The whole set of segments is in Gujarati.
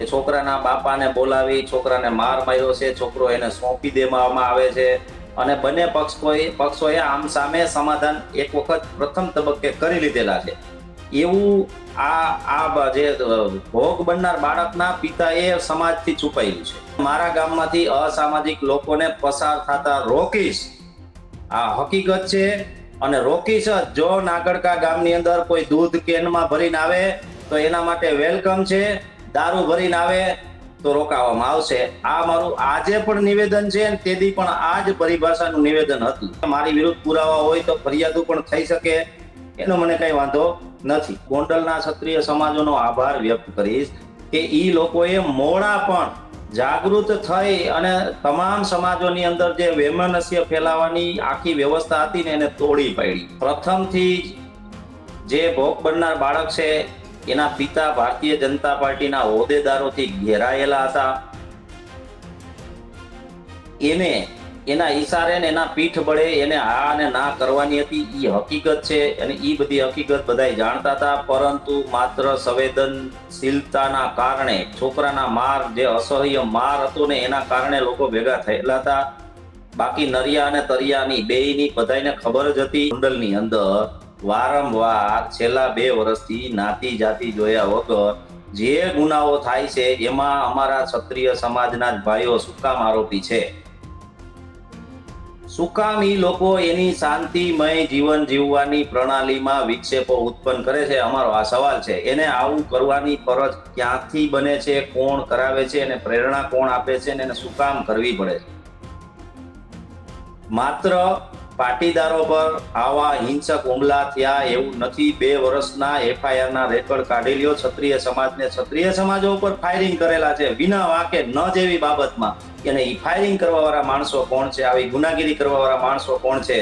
એ છોકરાના બાપાને બોલાવી, છોકરાને માર માર્યો છે, છોકરો એને સોંપી દેવામાં આવે છે. અને બંને પક્ષોએ પક્ષોએ આમ સામે સમાધાન એક વખત પ્રથમ તબક્કે કરી લીધેલા છે. એવું આ આ જે ભોગ બનનાર બાળકના પિતાએ સમાજથી છુપાયેલું છે. મારા ગામમાંથી અસામાજિક લોકોને પસાર થતા રોકીશ. આ હકીકત છે. અને રોકીશ જ. જો નાગડકા ગામની અંદર કોઈ દૂધ કેનમાં ભરીને આવે, તો એના માટે વેલકમ છે. દારૂ ભરીને આવે તો રોકાવામાં આવશે. આ મારું આજે પણ નિવેદન છે તેથી પણ આ જ પરિભાષાનું નિવેદન હતું. મારી વિરુદ્ધ પુરાવા હોય તો ફરિયાદો પણ થઈ શકે, એનો મને કઈ વાંધો નથી. ગોંડલના ક્ષત્રિય સમાજોનો આભાર વ્યક્ત કરીશ કે એ લોકોએ મોડા પણ જાગૃત થઈ અને તમામ સમાજોની અંદર જે વૈમનસ્ય ફેલાવાની આખી વ્યવસ્થા હતી ને એને તોડી પાડી. પ્રથમથી જે ભોગ બનનાર બાળક છે એના પિતા ભારતીય જનતા પાર્ટીના હોદ્દેદારોથી ઘેરાયેલા હતા. એને, એના ઈશારે ને એના પીઠ બળે એને હા અને ના કરવાની હતી. એ હકીકત છે અને એ બધી હકીકત બધા જાણતા હતા. પરંતુ માત્ર સંવેદનશીલતાના કારણે, છોકરાના માર, જે અસહ્ય માર હતો ને એના કારણે લોકો ભેગા થયેલા હતા. બાકી નરિયા અને તરિયાની બેયની બધાને ખબર જ હતી. કુંડલની અંદર વારંવાર છેલ્લા બે વર્ષથી નાતી જાતિ જોયા વગર જે ગુનાઓ થાય છે, એમાં અમારા ક્ષત્રિય સમાજના જ ભાઈઓ સુકામ આરોપી છે. સુકામ કામ ઈ લોકો એની શાંતિમય જીવન જીવવાની પ્રણાલીમાં વિક્ષેપો ઉત્પન્ન કરે છે, અમારો આ સવાલ છે. એને આવું કરવાની ફરજ ક્યાંથી બને છે, કોણ કરાવે છે અને પ્રેરણા કોણ આપે છે અને એને શું કરવી પડે છે. માત્ર પાટીદારો પર આવા હિંસક હુમલા થયા એવું નથી. બે વર્ષના એફઆઈઆર ના રેકોર્ડ કાઢી લ્યો. ક્ષત્રિય સમાજને ક્ષત્રિય સમાજો ઉપર ફાયરિંગ કરેલા છે. વિના વાકે ન જેવી બાબતમાં. એને ઈ ફાયરિંગ કરવાવાળા માણસો કોણ છે? આવી ગુનાગીરી કરવાવાળા માણસો કોણ છે?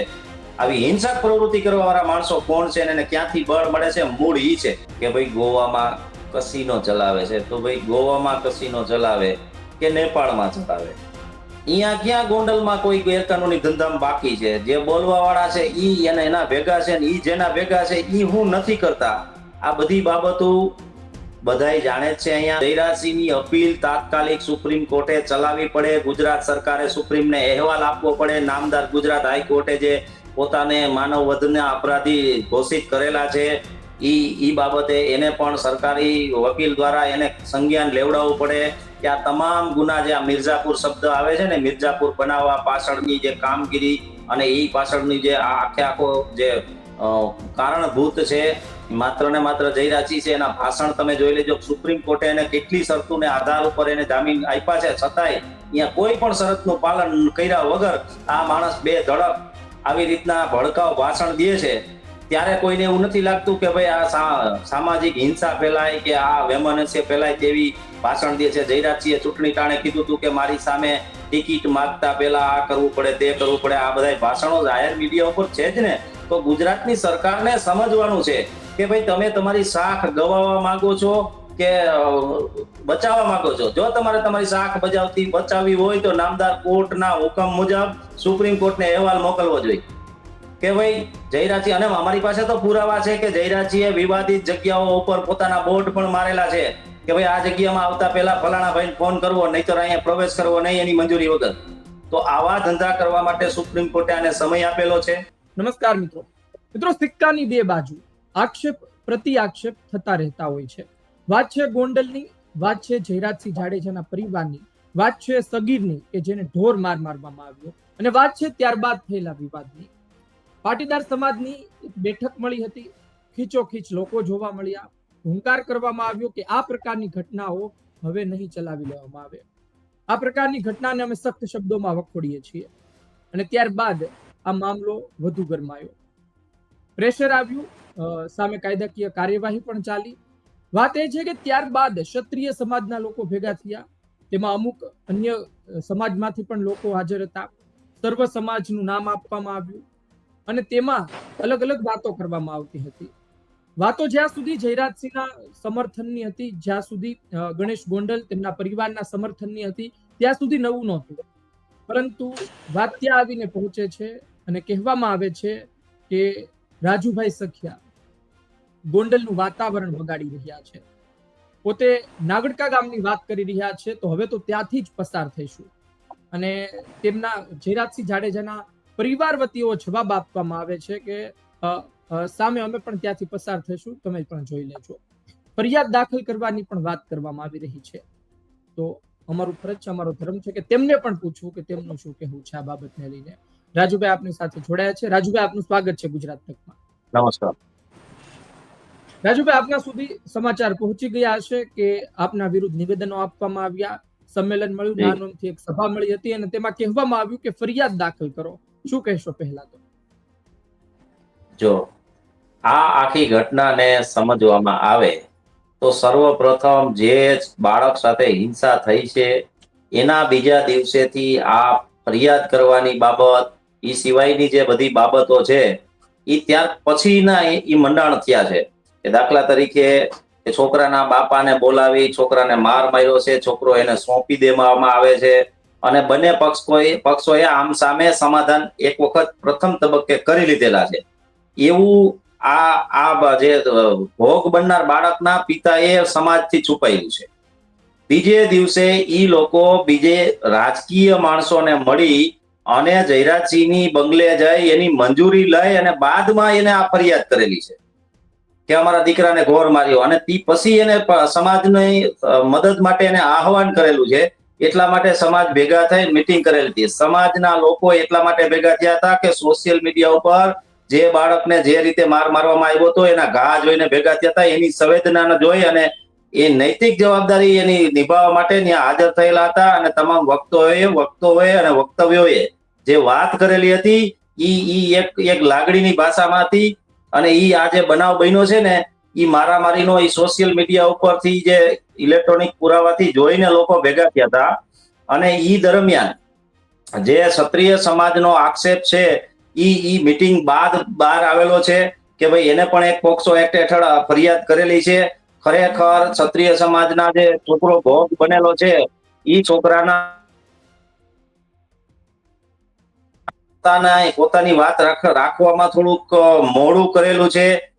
આવી હિંસક પ્રવૃત્તિ કરવાવાળા માણસો કોણ છે? અને ક્યાંથી બળ મળે છે? મૂળ ઈ છે કે ભાઈ ગોવામાં કસીનો ચલાવે છે. તો ભાઈ ગોવામાં કસીનો ચલાવે કે નેપાળમાં ચલાવે? અહીંયા ક્યાં ગોંડલમાં કોઈ ગેરકાનૂની ધંધામાં બાકી છે? જે બોલવા વાળા છે ઈ અને એના ભેગા છે ને ઈ જેના ભેગા છે ઈ હું નથી કરતા. આ બધી બાબતો બધાય જાણે છે અહીંયા. જયરાજસિંહની અપીલ તાત્કાલિક સુપ્રીમ કોર્ટે ચલાવવી પડે. ગુજરાત સરકારે સુપ્રીમને અહેવાલ આપવો પડે. નામદાર ગુજરાત હાઈકોર્ટે જે પોતાને માનવ વધના અપરાધી ઘોષિત કરેલા છે, ઈ ઈ બાબતે એને પણ સરકારી વકીલ દ્વારા એને સંજ્ઞાન લેવડાવવું પડે. કે આ તમામ ગુના જે આ મિર્ઝાપુર શબ્દ આવે છે ને, મિર્ઝાપુર બનાવવા પાછળની જે કામગીરી અને એ પાછળની જે આખે આખો જે કારણભૂત છે માત્ર ને માત્ર જયરાજી છે, એના ભાષણ તમે જોઈ લેજો. સુપ્રીમ કોર્ટે એને કેટલી શરતોને આધાર ઉપર એને જામીન આપ્યા છે. છતાંય અહીંયા કોઈ પણ શરતનું પાલન કર્યા વગર આ માણસ બે ધડક આવી રીતના ભડકાવ ભાષણ દે છે. ત્યારે કોઈને એવું નથી લાગતું કે ભાઈ આ સામાજિક હિંસા ફેલાય કે આ વેમનસ્ય ફેલાય તેવી ભાષણ દે છે જયરાજસિંહે ચૂંટણી ટાણે કીધું હતું કે મારી સામે ટિકિટ માંગતા પહેલા આ કરવું પડે, તે કરવું પડે, આ બધા ભાષણો જાહેર મીડિયા ઉપર છે જ ને. તો ગુજરાતની સરકારને સમજવાનું છે કે ભાઈ તમે તમારી શાખ ગવાવા માંગો છો કે બચાવવા માંગો છો? જો તમારે તમારી શાખ બજાવતી બચાવવી હોય તો નામદાર કોર્ટના હુકમ મુજબ સુપ્રીમ કોર્ટને અહેવાલ મોકલવો જોઈએ. કે ભાઈ જયરાજી અને અમારી પાસે તો પુરાવા છે કે જયરાજીએ વિવાદિત જગ્યાઓ ઉપર પોતાના બોર્ડ પણ મારેલા છે કે ભાઈ આ જગ્યામાં આવતા પહેલા ફલાણા ભાઈને ફોન કરવો, નહીતર અહીંયા પ્રવેશ કરવો નહીં, એની મંજૂરી વગર. તો આવા ધંધા કરવા માટે સુપ્રીમ કોર્ટે આને સમય આપેલો છે. નમસ્કાર મિત્રો. મિત્રો, સિક્કાની બે બાજુ. આક્ષેપ પ્રતિ આક્ષેપ થતા રહેતા હોય છે. વાત છે ગોંડલની, વાત છે જયરાજસિંહ જાડેજાના પરિવારની, વાત છે સગીરની કે જેને ઢોર માર મારવામાં આવ્યો. અને વાત છે ત્યારબાદ થયેલા વિવાદની. પાટીદાર સમાજની એક બેઠક મળી હતી. ખીચોખીચ લોકો જોવા મળ્યા. હુંકાર કરવામાં આવ્યો કે આ પ્રકારની ઘટનાઓ હવે નહીં ચલાવી લેવામાં આવે. આ પ્રકારની ઘટનાને અમે સખ્ત શબ્દોમાં વખોડીએ છીએ. અને ત્યારબાદ આ મામલો વધુ ગરમાયો. પ્રેશર આવ્યું સામે કાયદાકીય કાર્યવાહી પણ ચાલી. વાત એ છે કે ત્યારબાદ ક્ષત્રિય સમાજના લોકો ભેગા થયા. તેમાં અમુક અન્ય સમાજમાંથી પણ લોકો હાજર હતા. સર્વ સમાજનું નામ આપવામાં આવ્યું. અને તેમાં અલગ અલગ વાતો કરવામાં આવતી હતી. વાતો જ્યાં સુધી જયરાજસિંહના સમર્થનની હતી, જ્યાં સુધી ગણેશ ગોંડલ તેમના પરિવારના સમર્થનની હતી, ત્યાં સુધી નવું નહોતું. પરંતુ વાત ત્યાં આવીને પહોંચે છે અને કહેવામાં આવે છે કે રાજુભાઈ સખિયા ગોંડલનું વાતાવરણ બગાડી રહ્યા છે. પોતે નાગડકા ગામની વાત કરી રહ્યા છે, તો હવે તો ત્યાંથી જ પસાર થઈશું. અને તેમના જયરાજસિંહ જાડેજાના પરિવાર વતીઓ જવાબ આપવામાં આવે છે કે સામે અમે પણ ત્યાંથી પસાર થઈશું તમે પણ જોઈ લેજો. ફરિયાદ દાખલ કરવાની પણ વાત કરવામાં આવી રહી છે. તો અમારું ફરજ છે અમારો ધર્મ છે કે તેમને પણ પૂછવું કે તેમનું શું કહેવું છે આ બાબતને લઈને. રાજુભાઈ આપની સાથે જોડાયા છે. રાજુભાઈ આપનું સ્વાગત છે ગુજરાત તકમાં. નમસ્કાર. રાજુભાઈ આપના સુધી સમાચાર પહોંચી ગયા હશે કે આપના વિરુદ્ધ નિવેદનો આપવામાં આવ્યા. સંમેલન મળ્યું. નાનોમથી એક સભા મળી હતી અને તેમાં કહેવામાં આવ્યું કે ફરિયાદ દાખલ કરો. શું કહેશો પહેલા તો? જો આ આખી ઘટનાને સમજવામાં આવે, તો સર્વપ્રથમ જે બાળક સાથે હિંસા થઈ છે, એના બીજા દિવસેથી આ ફરિયાદ કરવાની બાબત એ સિવાયની જે બધી બાબતો છે એ ત્યાર પછીના એ મંડાણ થયા છે. કે દાખલા તરીકે છોકરાના બાપાને બોલાવી, છોકરાને માર માર્યો છે, છોકરો એને સોંપી દેવામાં આવે છે અને બંને પક્ષોએ પક્ષોએ આમ સામે સમાધાન એક વખત પ્રથમ તબક્કે કરી લીધેલા છે. એવું આ આ જે ભોગ બનનાર બાળકના પિતાએ સમાજથી છુપાયેલું છે. બીજે દિવસે ઈ લોકો બીજે રાજકીય માણસોને મળી અને જયરાજસિંહની બંગલે જઈ એની મંજૂરી લઈ અને બાદમાં એને આ ફરિયાદ કરેલી છે કે અમારા દીકરાને ઘોર માર્યો. અને તી પછી એને સમાજની મદદ માટે એને આહવાન કરેલું છે એટલા માટે સમાજ ભેગા થઈ મિટિંગ કરેલી હતી. સમાજના લોકો એટલા માટે ભેગા થયા હતા કે સોશિયલ મીડિયા ઉપર જે બાળકને જે રીતે માર મારવામાં આવ્યો હતો, એના ઘા જોઈને ભેગા થયા હતા, એની સંવેદનાને જોઈ અને એ નૈતિક જવાબદારી એની નિભાવવા માટે ત્યાં હાજર થયેલા હતા અને તમામ વક્તોએ વક્તોએ અને વક્તવ્યોએ જે વાત કરેલી હતી, ઈ ઈ એક એક લાગણીની ભાષામાં હતી અને ઈ આ જે બનાવ બન્યો છે ને, ઈ મારામારીનો ઈ સોશિયલ મીડિયા ઉપરથી જે ઇલેક્ટ્રોનિક પુરાવાથી જોઈને લોકો ભેગા થયા હતા. અને ઈ દરમિયાન જે ક્ષત્રિય સમાજનો આક્ષેપ છે, ઈ ઈ મિટિંગ બાદ બહાર આવેલો છે કે ભાઈ એને પણ એક પોક્સો એક્ટ હેઠળ ફરિયાદ કરેલી છે. ખરેખર ક્ષત્રિય સમાજના જે છોકરો ભોગ બનેલો છે, ઈ છોકરાના પોતાના, પોતાની વાત રાખ- રાખવામાં થોડુંક મોડું કરેલું છે.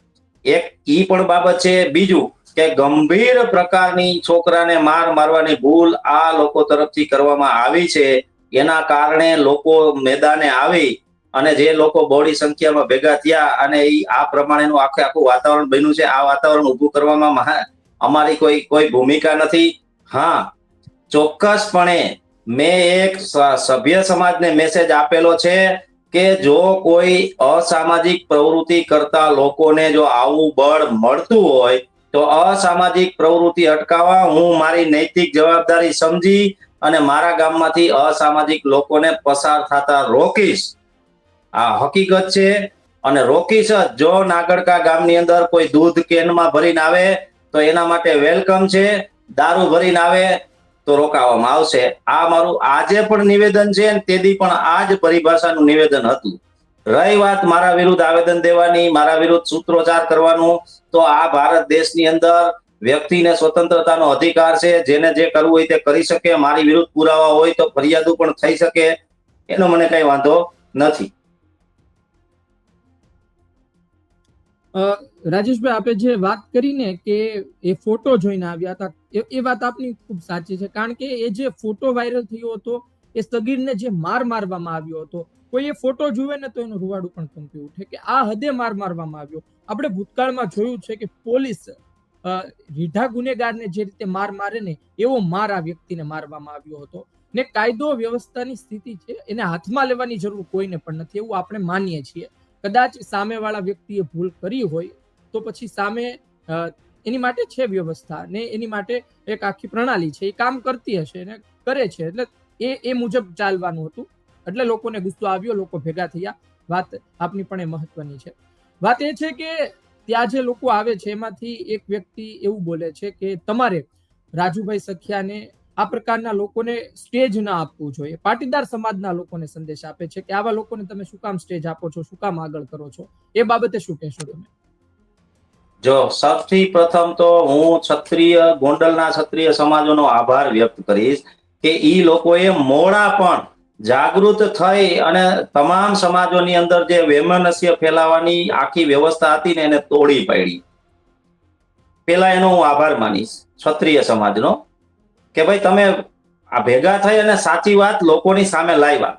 એક ઈ પણ બાબત છે. બીજું કે ગંભીર પ્રકારની છોકરાને માર મારવાની ભૂલ આ લોકો તરફથી કરવામાં આવી છે. એના કારણે લોકો મેદાને આવી અને જે લોકો બહોળી સંખ્યામાં ભેગા થયા અને એ આ પ્રમાણેનું આખે આખું વાતાવરણ બન્યું છે, આ વાતાવરણ ઊભું કરવામાં અમારી કોઈ કોઈ ભૂમિકા નથી. હા, ચોક્કસપણે મેં એક સભ્ય સમાજને મેસેજ આપેલો છે કે જો કોઈ અસામાજિક પ્રવૃત્તિ કરતા લોકોને જો આવું બળ મળતું હોય તો અસામાજિક પ્રવૃત્તિ અટકાવવા હું મારી નૈતિક જવાબદારી સમજી અને મારા ગામમાંથી અસામાજિક લોકોને પસાર થતા રોકીશ. આ હકીકત છે અને રોકીશ જ. જો નાગડકા ગામની અંદર કોઈ દૂધ કેનમાં ભરીને આવે, તો એના માટે વેલકમ છે. દારૂ ભરીને આવે, તો રોકાવામાં આવશે. આ મારું આજે પણ નિવેદન છે તેદી પણ આ જ પરિભાષાનું નિવેદન હતું. રહી વાત મારા વિરુદ્ધ આવેદન દેવાની, મારા વિરુદ્ધ સૂત્રોચ્ચાર કરવાનું, તો આ ભારત દેશની અંદર વ્યક્તિને સ્વતંત્રતાનો અધિકાર છે, જેને જે કરવું હોય તે કરી શકે, મારી વિરુદ્ધ પુરાવા હોય તો ફરિયાદો પણ થઈ શકે, એનો મને કઈ વાંધો નથી. રાજેશભાઈ, આપે જે વાત કરીને કે એ ફોટો જોઈને આવ્યા હતા એ- વાત આપની ખૂબ સાચી છે, કારણ કે એ જે ફોટો વાયરલ થયો હતો, એ સગીરને જે માર મારવામાં આવ્યો હતો કોઈ એ ફોટો જુએ ને તો એનું રૂવાડું પણ કંપી ઉઠે કે આ હદે માર મારવામાં આવ્યો. આપણે ભૂતકાળમાં જોયું છે કે પોલીસ રીઢા ગુનેગારને જે રીતે માર મારે ને એવો માર આ વ્યક્તિને મારવામાં આવ્યો હતો. ને કાયદો વ્યવસ્થાની સ્થિતિ છે એને હાથમાં લેવાની જરૂર કોઈને પણ નથી એવું આપણે માનીએ છીએ. કદાચ સામેવાળા વ્યક્તિએ ભૂલ કરી હોય તો પછી સામે એની માટે છે વ્યવસ્થા ને એની માટે એક આખી પ્રણાલી છે. એ કામ કરતી હશે ને કરે છે એટલે એ એ મુજબ ચાલવાનું હતું. એટલે લોકોને ગુસ્સો આવ્યો, લોકો ભેગા થયા. વાત આપની પણ એ મહત્વની છે. વાત એ છે કે ત્યાં જે લોકો આવે છે, એમાંથી એક વ્યક્તિ એવું બોલે છે કે તમારે રાજુભાઈ સખિયાને આ પ્રકારના લોકોને સ્ટેજ ના આપવું જોઈએ. પાટીદાર સમાજના લોકોને સંદેશ આપે છે કે આવા લોકોને તમે શું કામ સ્ટેજ આપો છો, શું કામ આગળ કરો છો? એ બાબતે શું કહેશો તમે? જો, સૌથી પ્રથમ તો હું ક્ષત્રિય, ગોંડલના ક્ષત્રિય સમાજોનો આભાર વ્યક્ત કરીશ કે ઈ લોકોએ મોડા પણ જાગૃત થઈ અને તમામ સમાજોની અંદર જે વૈમનસ્ય ફેલાવાની આખી વ્યવસ્થા હતી ને એને તોડી પાડી. પેલા એનો હું આભાર માનીશ ક્ષત્રિય સમાજનો કે ભાઈ તમે આ ભેગા થઈ અને સાચી વાત લોકોની સામે લાવ્યા.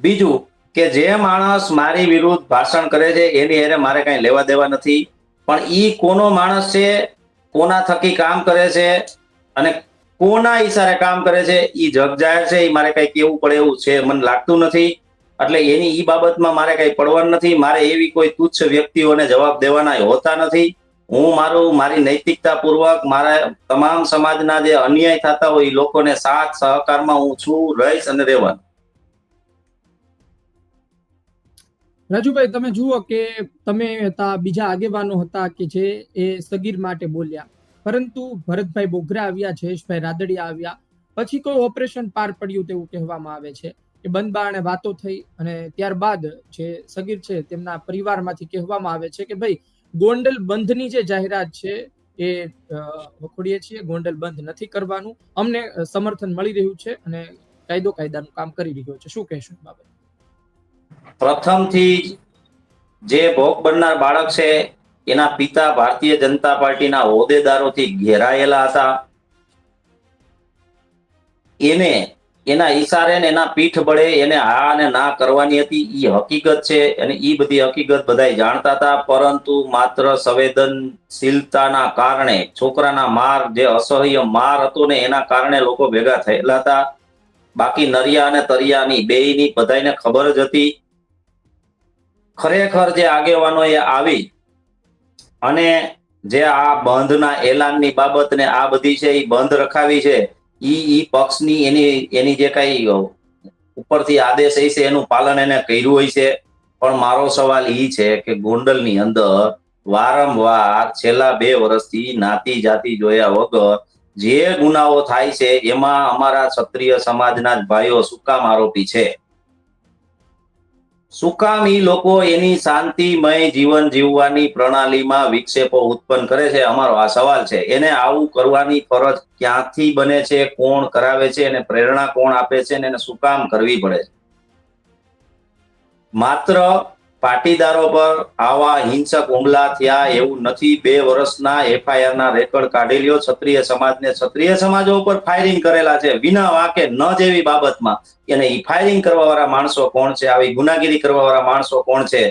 બીજું કે જે માણસ મારી વિરુદ્ધ ભાષણ કરે છે એની એને મારે કઈ લેવા દેવા નથી. પણ ઈ કોનો માણસ છે, કોના થકી કામ કરે છે અને કોના ઈશારે કામ કરે છે? એ જગ જાહેર છે એ મારે કઈ કેવું પડે એવું છે, મને લાગતું નથી. એટલે એની ઈ બાબતમાં મારે કઈ પડવાનું નથી. મારે એવી કોઈ તુચ્છ વ્યક્તિઓને જવાબ દેવાના હોતા નથી. હું મારું, મારી નૈતિકતા પૂર્વક મારા તમામ સમાજના જે અન્યાય થતા હોય એ લોકોને સાથ સહકારમાં હું છું, રહીશ અને રહેવાનું. રાજુભાઈ, તમે જુઓ કે તમે હતા બીજા આગેવાનો હતા કે જે એ સગીર માટે બોલ્યા. પરંતુ ભરતભાઈ બોગરા આવ્યા, જયેશભાઈ રાદડિયા આવ્યા, પછી કોઈ ઓપરેશન પાર પડ્યું તેવું કહેવામાં આવે છે. એ બંધ વાતો થઈ અને ત્યારબાદ જે સગીર છે તેમના પરિવારમાંથી કહેવામાં આવે છે કે ભાઈ, ગોંડલ બંધની જે જાહેરાત છે એ વખોડીએ છીએ, ગોંડલ બંધ નથી કરવાનું. અમને સમર્થન મળી રહ્યું છે અને કાયદો કાયદાનું કામ કરી રહ્યો છે. શું કહેશો બાબત? પ્રથમથી જે ભોગ બનનાર બાળક છે એના પિતા ભારતીય જનતા પાર્ટીના હોદ્દેદારોથી ઘેરાયેલા હતા. એને, એના ઈશારે ને એના પીઠ બળે એને હા અને ના કરવાની હતી. એ હકીકત છે અને એ બધી હકીકત બધા જાણતા હતા. પરંતુ માત્ર સંવેદનશીલતાના કારણે, છોકરાના માર, જે અસહ્ય માર હતો ને એના કારણે લોકો ભેગા થયેલા હતા. બાકી નરિયા અને તરિયાની બેયની બધાને ખબર જ હતી. ખરેખર જે આગેવાનો એ આવી અને જે આ બંધના એલાનની બાબત ને આ બધી છે એ બંધ રખાવી છે, ઈ ઈ પક્ષની એની એની જે કઈ ઉપરથી આદેશ હોય છે એનું પાલન એને કર્યું હોય છે. પણ મારો સવાલ ઈ છે કે ગોંડલની અંદર વારંવાર છેલ્લા બે વર્ષથી નાતી જાતિ જોયા વગર જે ગુનાઓ થાય છે, એમાં અમારા ક્ષત્રિય સમાજના ભાઈઓ સુકામ આરોપી છે. શું કામ લોકો એની શાંતિમય જીવન જીવવાની પ્રણાલીમાં વિક્ષેપો ઉત્પન્ન કરે છે, અમારો આ સવાલ છે. એને આવું કરવાની ફરજ ક્યાંથી બને છે, કોણ કરાવે છે અને પ્રેરણા કોણ આપે છે, અને એને શું કામ કરવી પડે છે. માત્ર પાટીદારો પર આવા હિંસક હુમલા થયા એવું નથી. બે વર્ષના એફઆઈઆર ના રેકોર્ડ કાઢી લ્યો. ક્ષત્રિય સમાજને ક્ષત્રિય સમાજો ઉપર ફાયરિંગ કરેલા છે. વિના વાકે ન જેવી બાબતમાં. ઈ ફાયરિંગ કરવા માણસો કોણ છે? આવી ગુનાગીરી કરવા માણસો કોણ છે?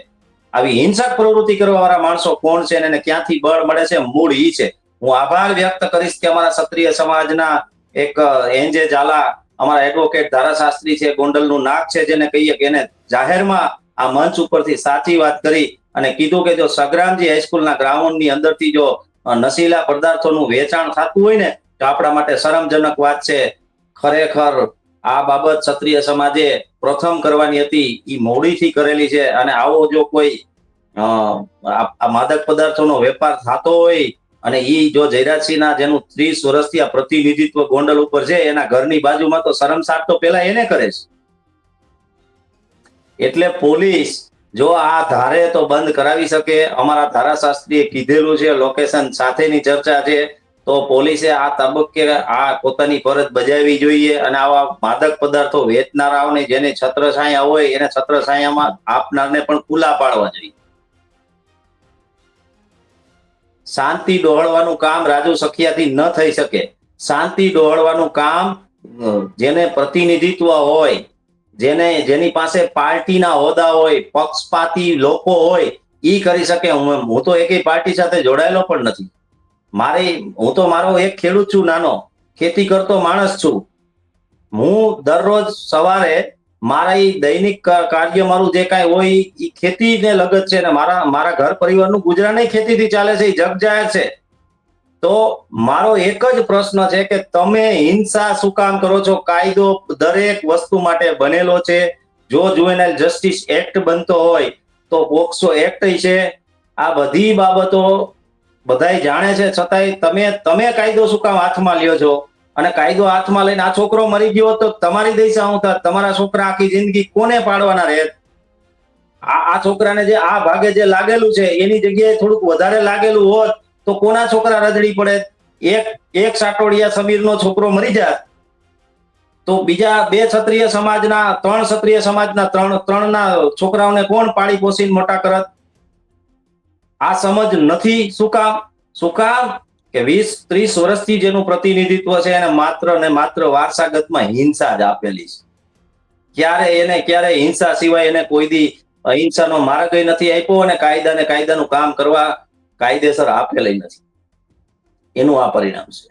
આવી હિંસક પ્રવૃત્તિ કરવા વાળા માણસો કોણ છે? અને એને ક્યાંથી બળ મળે છે? મૂળ ઈ છે. હું આભાર વ્યક્ત કરીશ કે અમારા ક્ષત્રિય સમાજના એક એનજે ઝાલા અમારા એડવોકેટ ધારાશાસ્ત્રી છે, ગોંડલનું નાક છે, જેને કહીએ કે એને જાહેરમાં આ મંચ ઉપરથી સાચી વાત કરી અને કીધું કે જો સગ્રામજી હાઈસ્કૂલના ગ્રાઉન્ડની અંદરથી જો નશીલા પદાર્થોનું વેચાણ થતું હોય ને, તો આપણા માટે શરમજનક વાત છે. ખરેખર આ બાબત ક્ષત્રિય સમાજે પ્રથમ કરવાની હતી એ મોડીથી કરેલી છે અને આવો જો કોઈ આ માદક પદાર્થોનો વેપાર થતો હોય અને ઈ જો જયરાજસિંહના જેનું ત્રીસ વર્ષથી આ પ્રતિનિધિત્વ ગોંડલ ઉપર છે, એના ઘરની બાજુમાં તો શરમસાર તો પેલા એને કરે છે. એટલે પોલીસ જો આ ધારે તો બંધ કરાવી શકે. અમારા ધારાશાસ્ત્રીએ કીધેલું છે લોકેશન સાથેની ચર્ચા છે. તો પોલીસે આ તબક્કે આ પોતાની ફરજ બજાવવી જોઈએ અને આવા માદક પદાર્થો વેચનારાઓને જેને છત્રછાયા હોય, એને છત્રછાયામાં આપનારને પણ ખુલ્લા પાડવા જોઈએ. શાંતિ ડોહળવાનું કામ રાજુ સખિયાથી ન થઈ શકે. શાંતિ ડોહળવાનું કામ જેને પ્રતિનિધિત્વ હોય જેને, જેની પાસે પાર્ટીના હોદ્દા હોય, પક્ષપાતી લોકો હોય એ કરી શકે. હું હું તો એકેય પાર્ટી સાથે જોડાયેલો પણ નથી. મારે, હું તો મારો એક ખેડૂત છું, નાનો. ખેતી કરતો માણસ છું. હું દરરોજ સવારે મારા દૈનિક કાર્ય મારું જે કાંઈ હોય, ઈ ખેતીને લગત છે ને મારા મારા ઘર પરિવારનું ગુજરાન ખેતીથી ચાલે છે એ જગ જાહેર છે. તો મારો એક જ પ્રશ્ન છે કે તમે હિંસા શું કામ કરો છો? કાયદો દરેક વસ્તુ માટે બનેલો છે. જો જુવેનાઇલ જસ્ટિસ એક્ટ બનતો હોય તો પોક્સો એક્ટ છે. આ બધી બાબતો બધાય જાણે છે. છતાંય તમે તમે કાયદો શું કામ હાથમાં લ્યો છો? અને કાયદો હાથમાં લઈને આ છોકરો મરી ગયો તો તમારી દશા હું તમારા છોકરા આખી જિંદગી કોને પાડવાના રહે? આ આ છોકરાને જે આ ભાગે જે લાગેલું છે, એની જગ્યાએ થોડુંક વધારે લાગેલું હોત તો કોના છોકરા રજડી પડે? એક એક સાટોડિયા સમીરનો છોકરો મરી જાય. તો બીજા બે ક્ષત્રિય સમાજના, ત્રણ ક્ષત્રિય સમાજના, ત્રણ, ત્રણના છોકરાઓને કોણ પાળી પોષીને મોટા કરત? આ સમજ નથી શું કામ? શું કામ? કે વીસ, ત્રીસ વર્ષથી જેનું પ્રતિનિધિત્વ છે એને માત્ર ને માત્ર વારસાગતમાં હિંસા જ આપેલી છે. ક્યારે એને, ક્યારે હિંસા સિવાય એને કોઈ દી અહિંસાનો માર્ગ નથી આપ્યો અને કાયદા ને કાયદાનું કામ કરવા કાયદેસર આપેલી નથી. એનું આ પરિણામ છે.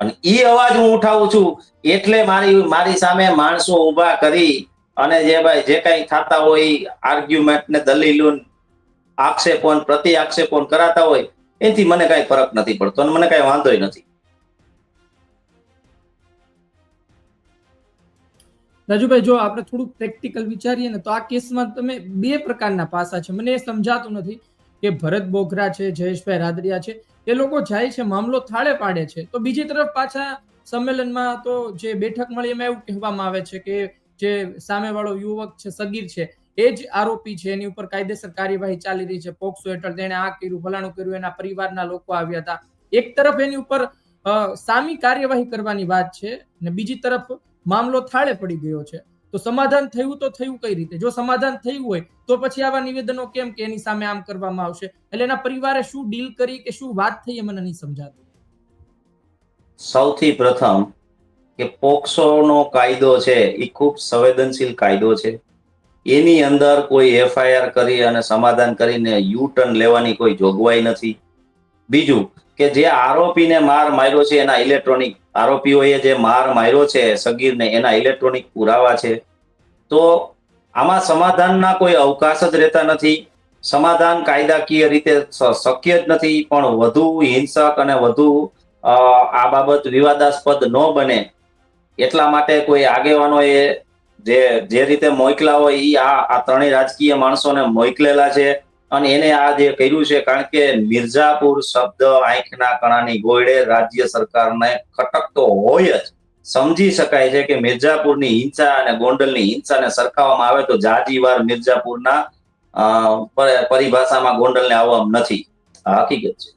અને એ અવાજ હું ઉઠાવું છું, એટલે મારી મારી સામે માણસો ઊભા કરી અને જે ભાઈ, જે કઈ થતા હોય આર્ગ્યુમેન્ટ ને દલીલો આક્ષેપોન આક્ષેપો પ્રતિ આક્ષેપો કરાતા હોય, એથી મને કઈ ફરક નથી પડતો અને મને કઈ વાંધો નથી. રાજુભાઈ, જો આપણે થોડુંક પ્રેક્ટિકલ વિચારીએ ને, તો આ કેસમાં તમે બે પ્રકારના પાસા છે. મને એ સમજાતું નથી. કે ભરત બોઘરા છે, જયેશભાઈ રાદરિયા છે, એ લોકો જાય છે, મામલો થાળે પાડે છે. તો બીજી તરફ પાછા સંમેલનમાં તો જે બેઠક મળી એમાં એવું કહેવામાં આવે છે કે જે સામેવાળો યુવક છે, સગીર છે, એ જ આરોપી છે, એની ઉપર કાયદેસર કાર્યવાહી ચાલી રહી છે. પોક્સો હેઠળ તેણે આ કર્યું ફલાણું કર્યું, એના પરિવારના લોકો આવ્યા હતા. એક તરફ એની ઉપર સામી કાર્યવાહી કરવાની વાત છે ને બીજી તરફ મામલો થાળે પડી ગયો છે. તો સમાધાન થયું તો થયું કઈ રીતે? જો સમાધાન થયું હોય, તો પછી આવા નિવેદનો કેમ કે એની સામે આમ કરવામાં આવશે? એટલે એના પરિવારે શું ડીલ કરી કે શું વાત થઈ એ મને નહીં સમજાતું. સૌથી પ્રથમ કે પોક્સોનો કાયદો છે, એ ખૂબ સંવેદનશીલ કાયદો છે. એની અંદર કોઈ એફઆઈઆર કરી અને સમાધાન કરીને યુ ટર્ન લેવાની કોઈ જોગવાઈ નથી. બીજું કે જે આરોપીને માર માર્યો છે એના ઇલેક્ટ્રોનિક, આરોપીઓએ જે માર માર્યો છે સગીરને એના ઇલેક્ટ્રોનિક પુરાવા છે. તો આમાં સમાધાનના કોઈ અવકાશ જ રહેતા નથી. સમાધાન કાયદાકીય રીતે શક્ય જ નથી, પણ વધુ હિંસક અને વધુ આ બાબત વિવાદાસ્પદ ન બને. એટલા માટે કોઈ આગેવાનોએ જે જે રીતે મોકલા હોય એ આ આ ત્રણેય રાજકીય માણસોને મોકલેલા છે. અને એને આ જે કર્યું છે, કારણ કે મિર્ઝાપુર શબ્દ આંખના કણાની ગોળે રાજ્ય સરકારને ખટકતો હોય જ. સમજી શકાય છે કે મિર્જાપુરની હિંસા અને ગોંડલની હિંસાને સરખાવવામાં આવે તો જાજી વાર મિર્ઝાપુરના અ, પર- પરિભાષામાં ગોંડલને આવવા નથી. આ હકીકત છે.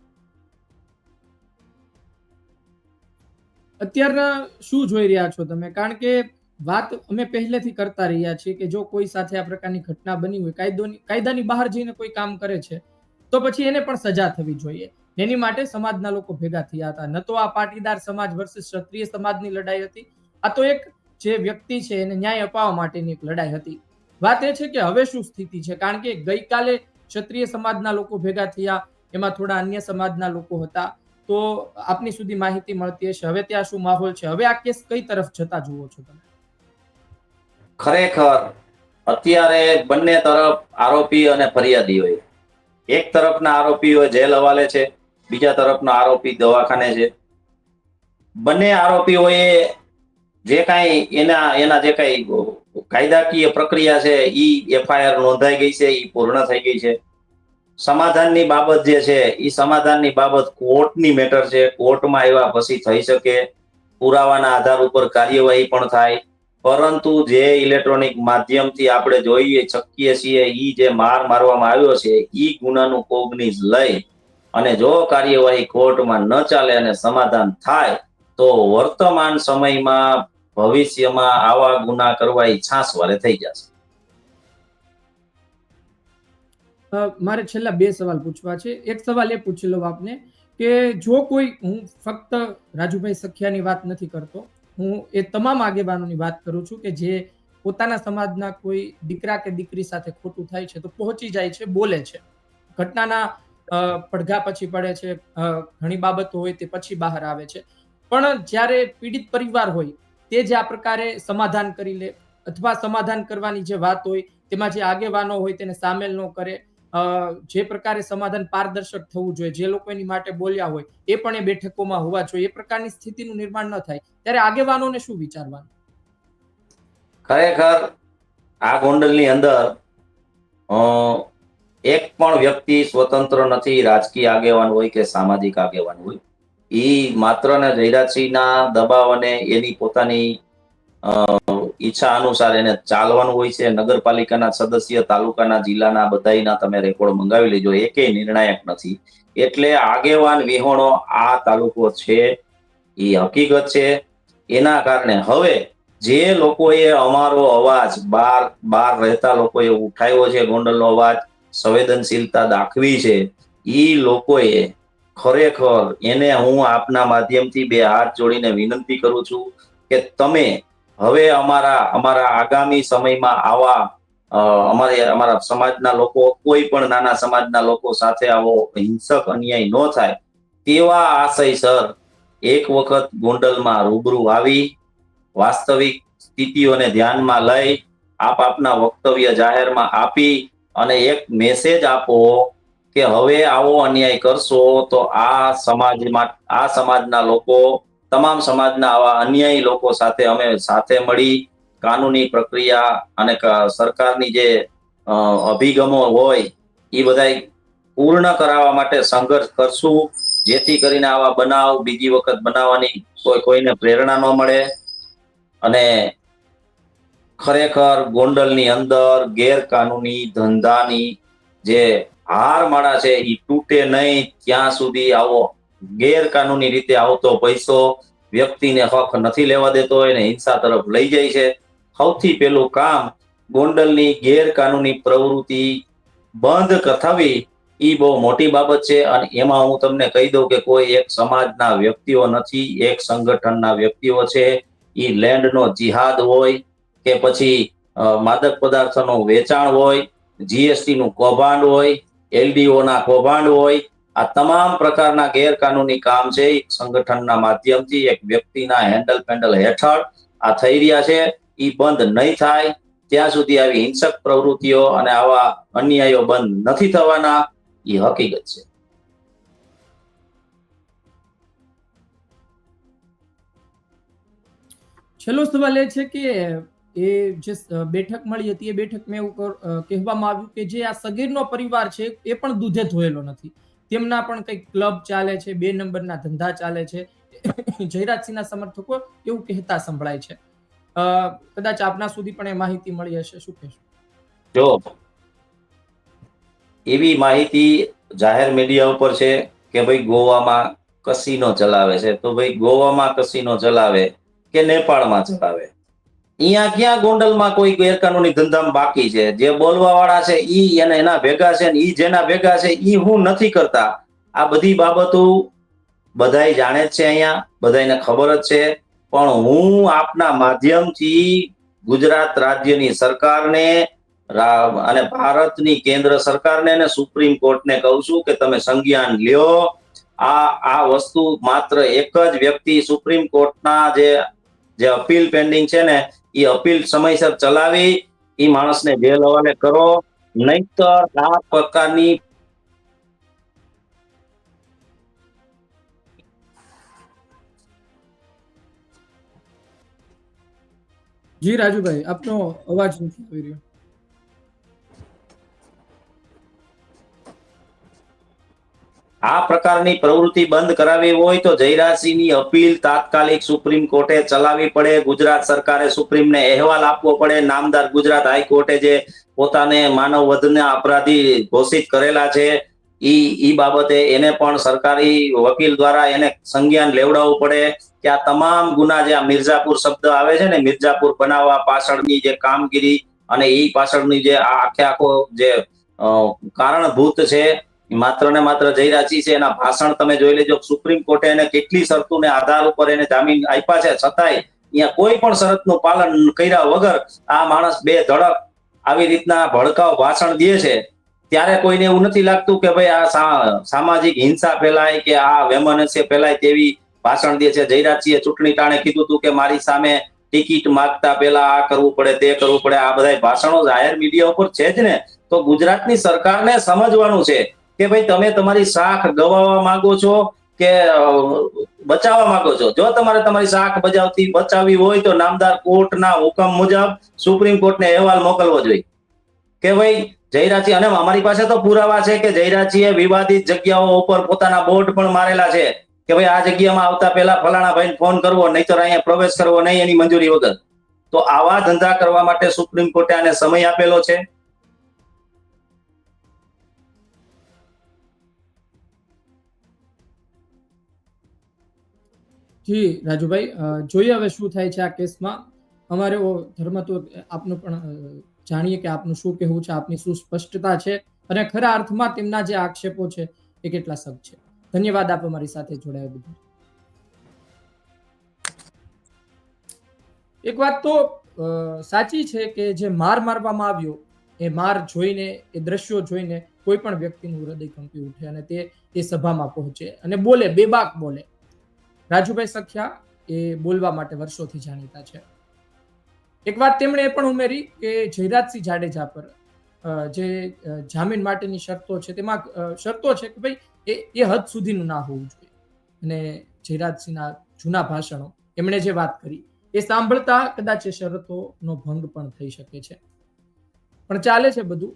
અત્યારના શું જોઈ રહ્યા છો તમે? કારણ કે વાત અમે પહેલેથી કરતા રહ્યા છીએ કે જો કોઈ સાથે આ પ્રકારની ઘટના બની હોય કાયદોની કાયદાની બહાર જઈને કોઈ કામ કરે છે તો પછી એને પણ સજા થવી જોઈએ. એની માટે સમાજના લોકો ભેગા થયા હતા. ન તો આ પાટીદાર સમાજ વર્સિસ ક્ષત્રિય સમાજની લડાઈ હતી. આ તો એક જે વ્યક્તિ છે એને ન્યાય અપાવવા માટેની એક લડાઈ હતી. વાત એ છે કે હવે શું સ્થિતિ છે? કારણ કે ગઈકાલે ક્ષત્રિય સમાજના લોકો ભેગા થયા, એમાં થોડા અન્ય સમાજના લોકો હતા. તો આપની સુધી માહિતી મળતી હશે. હવે ત્યાં શું માહોલ છે? હવે આ કેસ કઈ તરફ જતા જુઓ છો તમે? ખરેખર અત્યારે બંને તરફ આરોપી અને ફરિયાદીઓ એક તરફના આરોપીઓ જેલ હવાલે છે બીજા તરફનો આરોપી દવાખાને છે. બંને આરોપીઓએ જે કાંઈ એના એના જે કાંઈ કાયદાકીય પ્રક્રિયા છે એ એફઆઈઆર નોંધાઈ ગઈ છે એ પૂર્ણ થઈ ગઈ છે. સમાધાનની બાબત જે છે એ સમાધાનની બાબત કોર્ટની મેટર છે. કોર્ટમાં આવ્યા પછી થઈ શકે, પુરાવાના આધાર ઉપર કાર્યવાહી પણ થાય. પરંતુ જે ઇલેક્ટ્રોનિક માધ્યમથી આપણે જોઈએ, શકીએ છીએ, ઈ જે માર મારવામાં આવ્યો છે એ ગુનાનું કોગ્નિઝ લઈ અને જો કાર્યવાહી કોર્ટમાં ન ચાલે અને સમાધાન થાય, તો વર્તમાન સમયમાં ભવિષ્યમાં આવા ગુના કરવા ઈ છાસવારે થઈ જશે મારે છેલ્લા બે સવાલ પૂછવા છે. એક સવાલ એ પૂછી લઉં આપને કે જો કોઈ, હું ફક્ત રાજુભાઈ સખિયાની વાત નથી કરતો, હું એ તમામ આગેવાનોની વાત કરું છું કે જે પોતાના સમાજના કોઈ દીકરા કે દીકરી સાથે ખોટું થાય છે, તો પહોંચી જાય છે, બોલે છે. ઘટનાના પડઘા પછી પડે છે ઘણી બાબતો હોય તે પછી બહાર આવે છે. પણ જ્યારે પીડિત પરિવાર હોય, તે જે આ પ્રકારે સમાધાન કરી લે અથવા સમાધાન કરવાની જે વાત હોય, તેમાં જે આગેવાનો હોય તેને સામેલ ન કરે જે પ્રકારે સમાધાન પારદર્શક થવું જોઈએ, જે લોકો એની માટે બોલ્યા હોય, એ પણ એ બેઠકોમાં હોવા જોઈએ. એ પ્રકારની સ્થિતિનું નિર્માણ ન થાય. ત્યારે આગેવાનોને શું વિચારવાનું? ખરેખર આ ગોંડલની અંદર એક પણ વ્યક્તિ સ્વતંત્ર નથી, રાજકીય આગેવાન હોય કે સામાજિક આગેવાન હોય. એ માત્ર ને જયરાજસિંહના દબાવ અને એની પોતાની ઈચ્છા અનુસાર એને ચાલવાનું હોય છે. નગરપાલિકાના સદસ્ય, તાલુકાના, જિલ્લાના બધાના તમે રેકોર્ડ મંગાવી લેજો. એકે નિર્ણાયક નથી. એટલે આગેવાન વિહોણો આ તાલુકો છે, એ હકીકત છે. એના કારણે હવે જે લોકોએ અમારો અવાજ, બાર બાર રહેતા લોકોએ ઉઠાવ્યો છે ગોંડલનો અવાજ સંવેદનશીલતા દાખવી છે એ લોકોએ ખરેખર એને હું આપના માધ્યમથી બે હાથ જોડીને વિનંતી કરું છું કે તમે હવે અમારા અમારા આગામી સમયમાં આવા અમારે, અમારા સમાજના લોકો, કોઈ પણ નાના સમાજના લોકો સાથે આવો હિંસક અન્યાય ન થાય, તેવા આશયસર એક વખત ગોંડલમાં રૂબરૂ આવી, વાસ્તવિક સ્થિતિઓને ધ્યાનમાં લઈ, આપ આપના વક્તવ્ય જાહેરમાં આપી અને એક મેસેજ આપો કે હવે આવો અન્યાય કરશો તો આ સમાજમાં, આ સમાજના લોકો, તમામ સમાજના આવા અન્યાયી લોકો સાથે અમે સાથે મળી કાનૂની પ્રક્રિયા અને સરકારની જે અભિગમો હોય એ બધાય પૂર્ણ કરાવવા માટે સંઘર્ષ કરશું. જેથી કરીને આવા બનાવ બીજી વખત બનાવવાની કોઈ, કોઈને પ્રેરણા ન મળે. અને ખરેખર ગોંડલની અંદર ગેરકાનૂની ધંધાની જે હારમાળા છે એ તૂટે નહીં, ત્યાં સુધી આવો ગેરકાનૂની રીતે આવતો પૈસો વ્યક્તિને હક નથી લેવા દેતો એને હિંસા તરફ લઈ જાય છે. સૌથી પહેલું કામ ગોંડલની ગેરકાનૂની પ્રવૃત્તિ બંધ કથાવી એ બહુ મોટી બાબત છે અને એમાં હું તમને કહી દઉં કે કોઈ એક સમાજના વ્યક્તિઓ નથી, એક સંગઠનના વ્યક્તિઓ છે. એ લેન્ડનો જિહાદ હોય કે પછી માદક પદાર્થોનું વેચાણ હોય જીએસટી નું કૌભાંડ હોય એલડીઓ કૌભાંડ હોય, આ તમામ પ્રકારના ગેરકાનૂની કામ છે એક સંગઠનના માધ્યમથી એક વ્યક્તિના હેન્ડલ પેન્ડલ હેઠળ આ થઈ રહ્યા છે. એ બંધ નહીં થાય. ત્યાં સુધી આવી હિંસક પ્રવૃત્તિઓ અને આવા અન્યાયો બંધ નથી થવાના. એ હકીકત છે. છેલ્લો સવાલ એ છે કે એ જે બેઠક મળી હતી, એ બેઠકમાં એવું કહેવામાં આવ્યું કે જે આ સગીરનો પરિવાર છે, એ પણ દૂધે ધોયેલો નથી. તેમના પણ કંઈક ક્લબ ચાલે છે, બે નંબરના ધંધા ચાલે છે. જયરાજસિંહના સમર્થકો એવું કહેતા સંભળાય છે. કદાચ આપના સુધી પણ એ માહિતી મળી હશે, શું કહેશો? જો, એવી માહિતી જાહેર મીડિયા ઉપર છે કે ભાઈ ગોવામાં કસીનો ચલાવે છે. તો ભાઈ ગોવામાં કસીનો ચલાવે કે નેપાળમાં ચલાવે? અહીંયા ક્યાં ગોંડલમાં કોઈ ગેરકાનૂની ધંધામાં બાકી છે? જે બોલવા વાળા છે ઈ અને એના ભેગા છે ઈ જેના ભેગા છે ઈ હું નથી કરતા. આ બધી બાબતો બધાય જાણે જ છે અહીંયા બધાને ખબર જ છે. પણ હું આપના માધ્યમથી ગુજરાત રાજ્યની સરકારને અને ભારતની કેન્દ્ર સરકારને અને સુપ્રીમ કોર્ટને કહું છું કે તમે સંજ્ઞાન લ્યો. આ આ વસ્તુ માત્ર એક જ વ્યક્તિ સુપ્રીમ કોર્ટના જે જે અપીલ પેન્ડિંગ છે ને એ અપીલ સમયસર ચલાવી એ માણસને જેલ હવાલે કરો, નહીતર આ પ્રકારની જી રાજુભાઈ, આપનો અવાજ નથી આવી રહ્યો. આ પ્રકારની પ્રવૃત્તિ બંધ કરાવી હોય તો જયરાજસિંહની અપીલ તાત્કાલિક સુપ્રીમ કોર્ટે ચલાવવી પડે. ગુજરાત સરકારે સુપ્રીમને અહેવાલ આપવો પડે. નામદાર ગુજરાત હાઈકોર્ટે જે પોતાને માનવ વધના અપરાધી ઘોષિત કરેલા છે, ઈ ઈ બાબતે એને પણ સરકારી વકીલ દ્વારા એને સંજ્ઞાન લેવડાવવું પડે કે આ તમામ ગુના જે આ મિર્ઝાપુર શબ્દ આવે છે ને, મિર્ઝાપુર બનાવવા પાછળની જે કામગીરી અને ઈ પાછળની જે આખે આખો જે કારણભૂત છે માત્ર ને માત્ર જયરાજી છે, એના ભાષણ તમે જોઈ લેજો, સુપ્રીમ કોર્ટે એને કેટલી શરતોને આધાર ઉપર એને જામીન આપ્યા છે, છતાંય અહીંયા કોઈ પણ શરતનું પાલન કર્યા વગર આ માણસ બે ધડક આવી રીતના ભડકાવ ભાષણ દે છે. ત્યારે કોઈને એવું નથી લાગતું કે ભાઈ આ સામાજિક હિંસા ફેલાય કે આ વેમનસ્ય ફેલાય તેવી ભાષણ દે છે. જયરાજસિંહે ચૂંટણી ટાણે કીધું હતું કે મારી સામે ટિકિટ માંગતા પહેલા આ કરવું પડે, તે કરવું પડે, આ બધા ભાષણો જાહેર મીડિયા ઉપર છે જ ને. તો ગુજરાતની સરકારને સમજવાનું છે કે ભાઈ તમે તમારી શાખ ગવાવા માંગો છો કે બચાવવા માંગો છો? જો તમારે તમારી શાખ બજાવતી બચાવવી હોય તો નામદાર કોર્ટના હુકમ મુજબ સુપ્રીમ કોર્ટને અહેવાલ મોકલવો જોઈએ. કે ભાઈ, જયરાજી, અને અમારી પાસે તો પુરાવા છે કે જયરાજીએ વિવાદિત જગ્યાઓ ઉપર પોતાના બોર્ડ પણ મારેલા છે કે ભાઈ, આ જગ્યામાં આવતા પહેલા ફલાણા ભાઈને ફોન કરવો, નહીતર અહીંયા પ્રવેશ કરવો નહીં એની મંજૂરી વગર. તો આવા ધંધા કરવા માટે સુપ્રીમ કોર્ટે આને સમય આપેલો છે. જી, રાજુભાઈ જોઈએ હવે શું થાય છે આ કેસમાં. અમારે ધર્મ તો આપનું પણ જાણીએ કે આપનું શું કહેવું છે, આપની શું સ્પષ્ટતા છે અને ખરા અર્થમાં તેમના જે આક્ષેપો છે એ કેટલા સબ છે. ધન્યવાદ આપ અમારી સાથે જોડાયા બદલ. એક વાત તો સાચી છે કે જે માર મારવામાં આવ્યો, એ માર જોઈને, એ દ્રશ્યો જોઈને કોઈ પણ વ્યક્તિનું હૃદય કંપી ઉઠે અને તે એ સભામાં પહોંચે અને બોલે, બેબાક બોલે. રાજુભાઈ સખ્યા એ બોલવા માટે વર્ષોથી જાણીતા છે. એક વાત તેમણે એ પણ ઉમેરી કે જયરાજસિંહ જાડેજા પર જે જામીન માટેની શરતો છે તેમાં શરતો છે કે ભાઈ એ એ હદ સુધીનું ના હોવું જોઈએ. અને જયરાજસિંહના જૂના ભાષણો, એમણે જે વાત કરી, એ સાંભળતા કદાચ એ શરતોનો ભંગ પણ થઈ શકે છે. પણ ચાલે છે બધું.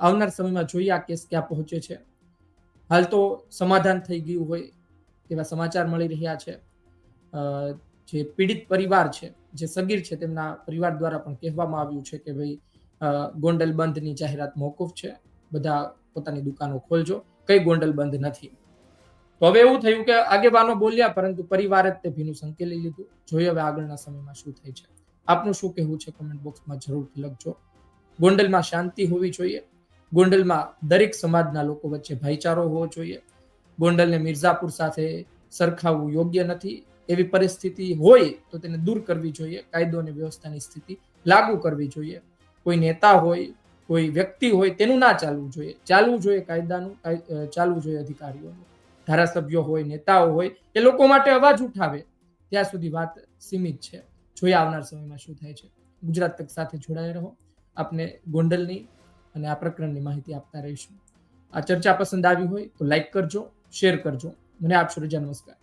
આવનાર સમયમાં જોઈએ આ કેસ ક્યાં પહોંચે છે. હાલ તો સમાધાન થઈ ગયું હોય તેવા સમાચાર મળી રહ્યા છે. જે પીડિત પરિવાર છે, જે સગીર છે, તેમના પરિવાર દ્વારા પણ કહેવામાં આવ્યું છે કે ભાઈ ગોંડલ બંધની જાહેરાત મોકૂફ છે. બધા પોતાની દુકાનો ખોલજો. કઈ ગોંડલ બંધ નથી. તો હવે એવું થયું કે આગેવાનો બોલ્યા, પરંતુ પરિવારે જ તે ભીનું સંકેલી લીધું. જોઈએ હવે આગળના સમયમાં શું થાય છે. આપનું શું કહેવું છે કોમેન્ટ બોક્સમાં જરૂરથી લખજો. ગોંડલમાં શાંતિ હોવી જોઈએ. ગોંડલમાં દરેક સમાજના લોકો વચ્ચે ભાઈચારો હોવો જોઈએ. ગોંડલને મિર્ઝાપુર સાથે સરખાવવું યોગ્ય નથી. એવી પરિસ્થિતિ હોય તો તેને દૂર કરવી જોઈએ, કાયદો અને વ્યવસ્થાની સ્થિતિ લાગુ કરવી જોઈએ. કોઈ નેતા હોય, કોઈ વ્યક્તિ હોય તેનું ના ચાલવું જોઈએ. ચાલવું જોઈએ કાયદાનું, કાય- ચાલવું જોઈએ અધિકારીઓનું. ધારાસભ્યો હોય, નેતાઓ હોય, એ લોકો માટે અવાજ ઉઠાવે. ત્યાં સુધી વાત સીમિત છે. જોઈએ આવનાર સમયમાં શું થાય છે. ગુજરાત તક સાથે જોડાઈ રહો. આપને ગોંડલની અને આ પ્રકરણની માહિતી આપતા રહીશું. આ ચર્ચા પસંદ આવી હોય તો લાઈક કરજો. શેર કરજો. મને આપશો રજા નમસ્કાર